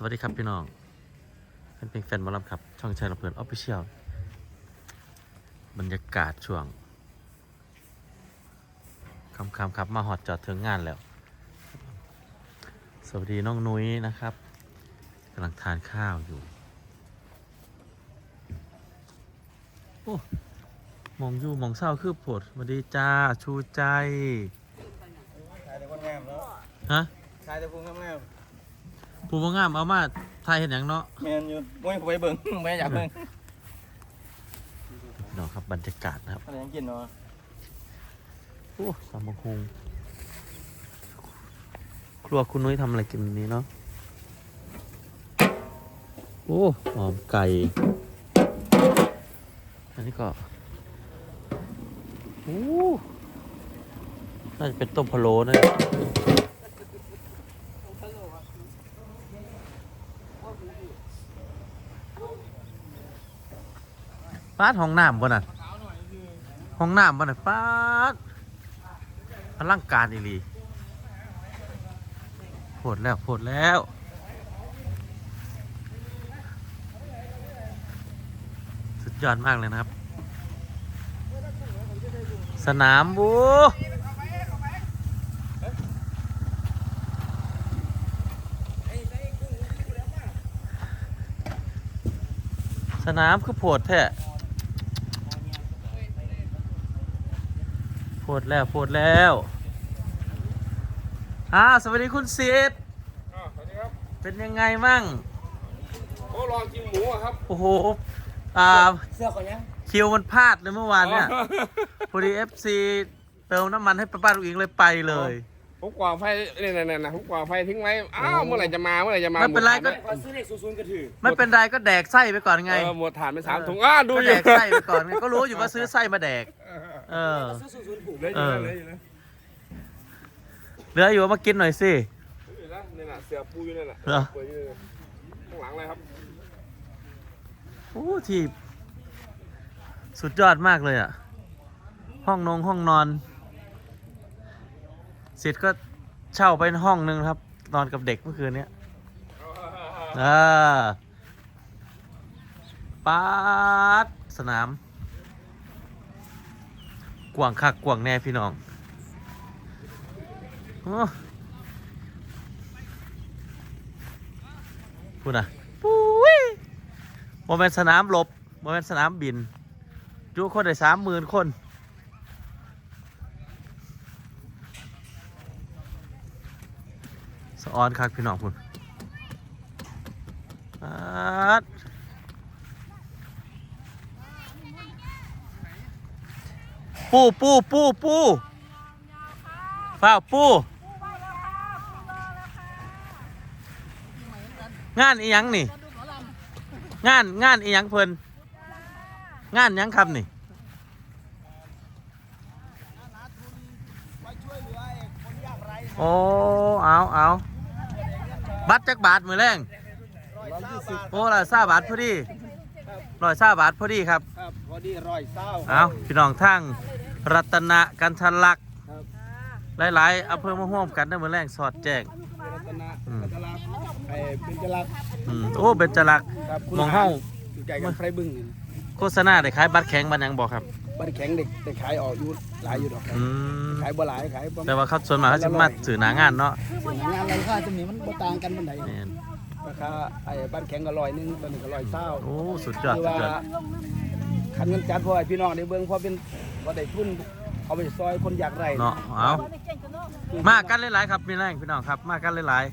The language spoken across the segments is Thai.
สวัสดีครับพี่น้องเป็นเพลงแฟนมอลำครับ ช่องชายลำเพลินออฟฟิเชียลบรรยากาศช่วงคำคำๆครับ มาหอดจอดถึงงานแล้ว สวัสดีน้องนุ้ยนะครับกำลังทานข้าวอยู่ โอ้ มองอยู่มองเศร้าคือผดสวัสดีจ้าชูใจ ชายแต่คนงามแล้วฮะ ชายแต่พุงงาม ผู้ว่างามเอามาทายเห็นอย่างเนาะๆแมนอยู่มวยไปเบิ่งไม่อยากเบิ่งพี่น้องครับบรรยากาศนะครับอะไรยังกินเนาะโอ้สามบังคงครัวคุณนุ้ยทำอะไรกินวันนี้เนาะโอ้หอมไก่อันนี้ก็โอ้น่าจะเป็นต้มพะโล้นะ ป้าดห้องน้ำบ่น่ะห้องน้ำบ่น่ะป้าดพลังการอีหลีโผดแล้วโผดแล้วสุดยอดมากเลยนะครับ สนามบูสนามคือโผดแท้ โผดแล้วโผดแล้วอ่าสวัสดีคุณเสียดอ่าสวัสดีครับเป็นยังไงมั่งโอ้ลองกินหมูอะครับ โอ้โหอ่าเสื้อคนยังคิวมันพลาดเลยเมื่อวานเนี่ยพอดีเอฟซีเติมน้ำมันให้ป้าป้าลูกอิงเลยไปเลย ผมกวางไฟเนี่ยเนี่ยนะผมกวางไฟทิ้งไว้ อ้าว เมื่อไหร่จะมา เมื่อไหร่จะมาไม่เป็นไรหดก็ถ่าขอซื้อเลขศูนย์ศูนย์กระถือไม่เป็นไรก็แดกไส้ไปก่อนไงไงเออหมดฐานไปสามถุงอ้าดูก็อแดยู่กไส้ไปก่อนไงก็รู้อยู่ว่าซื้อไส้มาแดก เออ ซื้อศูนย์ศูนย์ผูกเหลืออยู่นะเหลืออยู่นะเหลืออยู่ว่ามากินหน่อยสิ เหลืออยู่นะนี่น่ะเสือปูอยู่นี่นน่ะเหรอเสืออยู่ข้างหลังเลยครับโอ้ที่สุดยอดมากเลยอะ ห้องนงห้องนอน เสร็จก็เช่าไปห้องนึงครับ นอนกับเด็กเมื่อคืนเนี้ยอ่าปาดสนาม กว่างคักกว่างแน่พี่น้องโอ้พูดนะปุ้ยโมเมนสนามหลบโมเมนสนามบิน จุคนได้สามหมื่นคน สะออนคักพี่น้องคุณ ปาดปูปูปูปูฝ้าวปูงานอีหยังนี่ งานงานอีหยังเพิ่นงานหยังครับนี่โอ้เอาเอาบัตรจักบาทมือแรงร้อยยี่สิบโอ้ละซาบาทพอดีร้อยซาบาทพอดีครับ ครับพอดีร้อยเศร้าเอาพี่น้องทั้ง รัตนะกันทะลักครับหลายๆอำเภอมาร่วมกันได้มือแรงสอดแจ้งรัตนะอืมรัตนะไอ้เป็นจรักอืมโอ้เป็นจรักครับคุณมองเฮ้าอยู่ไกลกันไฟบึ้งนี่โฆษณาได้ขายบัตรแข็งบัตรหยังบอกครับบ้านแข็งเด็กเด็กขายออกอยู่หลายอยู่ดอกอืมขายบ่หลายขายประมาณแต่ว่าเขาส่วนมากเขาจะมาสื่อหนางานเนาะงานราคาจะมีมันบ่ต่างกันปานใดแม่นราคาไอ้บ้านแข็งก็ร้อยหนึงตอนนี้ก็ร้อยเศร้าโอ้สุดยอดคือสุดว่ายอดคันเงินจัดเพราะว่าพี่น้องในเบื้องเพราะเป็น พอได้ทุนเอาไปซอยคนอยากได้เนาะเอามากันหลายๆครับมีแรงพี่น้องครับ มากันหลาย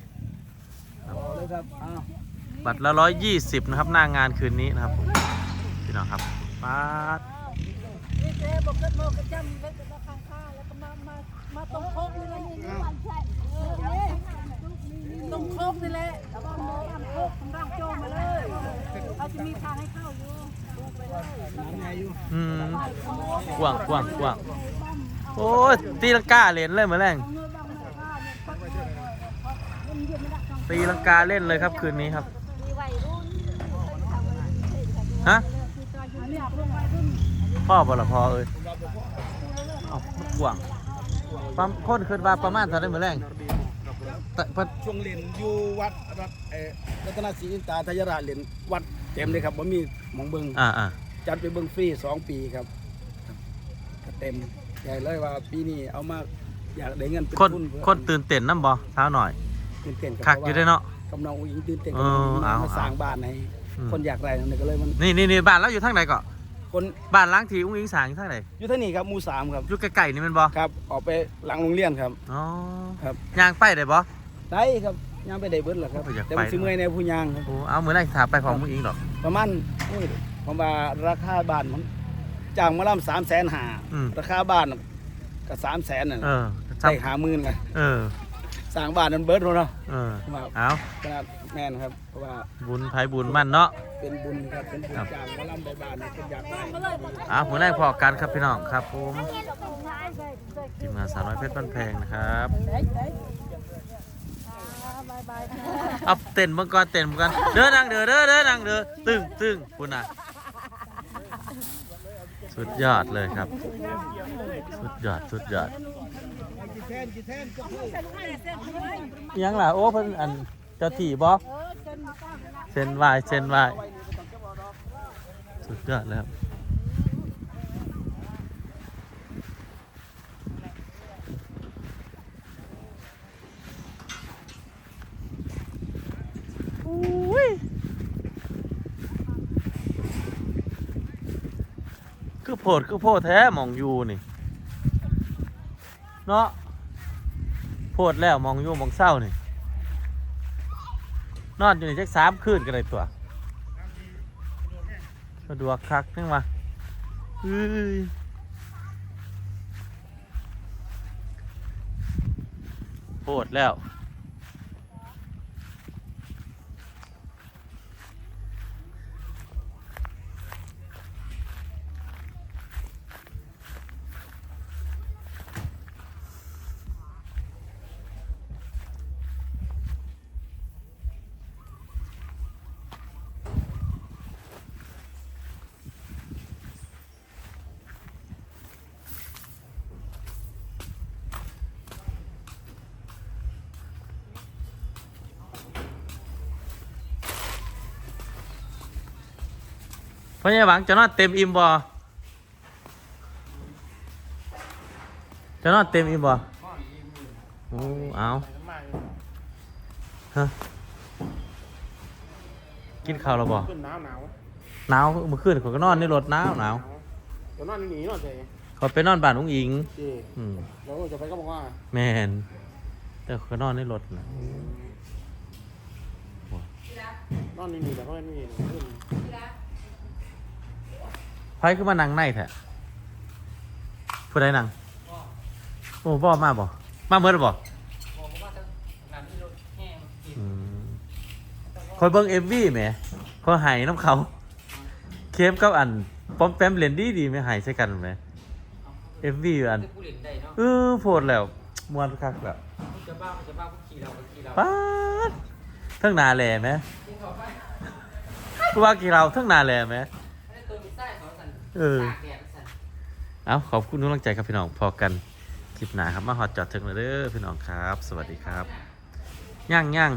เอาเลยครับอ้าวๆบัตรละร้อยยี่สิบนะครับหน้างานคืนนี้นะครับผมพี่น้องครับปาดนี่เจ๊บอกกันโมกระจำไว้กับข้างข้าแล้วก็มามามาตรงโคกนี่แหละนี่นี่วันใช่เออนี่ตรงโคกนี่แหละแล้วก็โมทำโคกทำร่างโจมมาเลยเขาจะมีทางให้เข้าอยู่ อืมกว้างกว้างกว้างโอ้ยตีลังกาเล่นเลยเหมือนแรงตีลังกาเล่นเลยครับคืนนี้ครับ ฮะ พ่อบ่ละพอเอ้ยเอากว้างปั๊มคนขึ้นมาประมาณเท่าไรเหมือนแรงแต่ช่วงเรียนอยู่วัดรัตนศรีอินตาทยราเรียนวัด เต็มเลยครับบ่มีหมองเบิงอ่าอ่าจัดไปเบิงฟรีสองปีครับก็เต็มใหญ่เลยว่าปีนี้เอามาอยากได้เงินเป็นคนทุนเพื่อคนตื่นเต้นน้ำบ่เช้าหน่อยตื่นเต้นกับคักอยู่ได้เนาะ กำลังอุ้งอิงตื่นเต้นเออมาเอามาสร้างบ้านให้อืม คนอยากได้นั่นก็เลยมันนี่นี่นี่บ้านเราอยู่ทางไหนเก็คนบ้านล้างทีอุ้งอิงสร้างอยู่ทางไหนอยู่ที่นี่ครับหมู่สามครับ อยู่ใกล้ๆนี่แมันบ่ครับออกไปหลังโรงเรียนครับ อ๋อครับย่างไปได้บ่ได้ครับ ย่างไปได้เบิดแหละครับโอ้ยอยากไป แต่มันสิเมื่อยในผู้ย่างครับ โอ้เอามื้อไหนถามไปพร้อมอุ้งอิงดอกประมาณอุ้ยผมว่าราคาบ้านมันจ้างมาล่ำสามแสนหาอืมราคาบ้านก็สามแสนน่ะเออได้หาหมื่นเลยเออ สร้างบ้านนั้นเบิดแล้วเนาะเออว่าเอาขนาดแม่นครับ เพราะว่าบุญไผบุญมั่นเนาะ เป็นบุญครับ เป็นบุญครับ จ้างมาล่ำได้บ้านคนอยากได้ เอามื้อไหนพอกันครับพี่น้องครับผม ทีมงานสาวน้อยเพชรบ้านแพงนะครับเด้เด้ บายบเอาเต้นเบิ่งก่อนเต้นเบิ่งก่อนเด้อนางเด้อเด้อเด้อนางเด้อตึ้งตึ้งคุณน่ะ สุดยอดเลยครับ สุดยอดสุดยอดยังล่ะโอ้เพิ่นอันเจ้าที่บ่เอเส้นมาตั้งนะเซ็นไหวเซ็นไหวสุดยอดเลยครับอุ้ย คือโพดคือโพดแท้มองอยู่นี่ เนาะโพดแล้วมองอยู่มองเศร้านี่ นอนอยู่ในี่จักสามคืนกันเลยตัวสะดวกคักนึงมาเฮ้ยโพดแล้ว พราะยังหวังจะนอนเต็มอิ่มบ่จะนอนเต็มอิ่มบ่โอ้เอาฮะกินข้าวแล้วบ่ขึ้นหนาวหนาวหนาวเมื่อคืนเขาก็นอนในรถหนาวหนาวเดี๋ยวนอนหนีหน่อยเจ๊เขาไปนอนบ้านอุ้งอิงเจ๊อืมแล้วจะไปก็บอกว่าแมนแต่เขาก็นอนในรถนะนอนหนีแต่ก็ไม่มีขึ้น ไผคือมานั่งในแท้ผู้ใดนั่งโอ้บ่มาบ่มาเมื่อบ่อืมคอยเบิ่งเอฟวีแหมเขาใหายน้ำเขาเข้มกับอันป้อมแปมเล่นดีดีไหมใหายใช่กันไหมเอฟวีอันผู้เล่นได้เนาะเออโพดแล้วมวนคักแล้วผู้จะบ้าผู้จะบ้าผู้ขี่เราผู้ขี่เราป๊าดเทั้งหนาแหล่ไหมผู้ว่ากี่เราเทั้งหนาแหล่ไหมอันนี้ตัวมีไส้ เออ ตากแดดสั่นเอาขอบคุณทุกกำลังใจครับพี่น้องพอกันคลิปหนาครับมาหอดจอดถึงเลยเด้อพี่น้องครับ สวัสดีครับ ย่างย่าง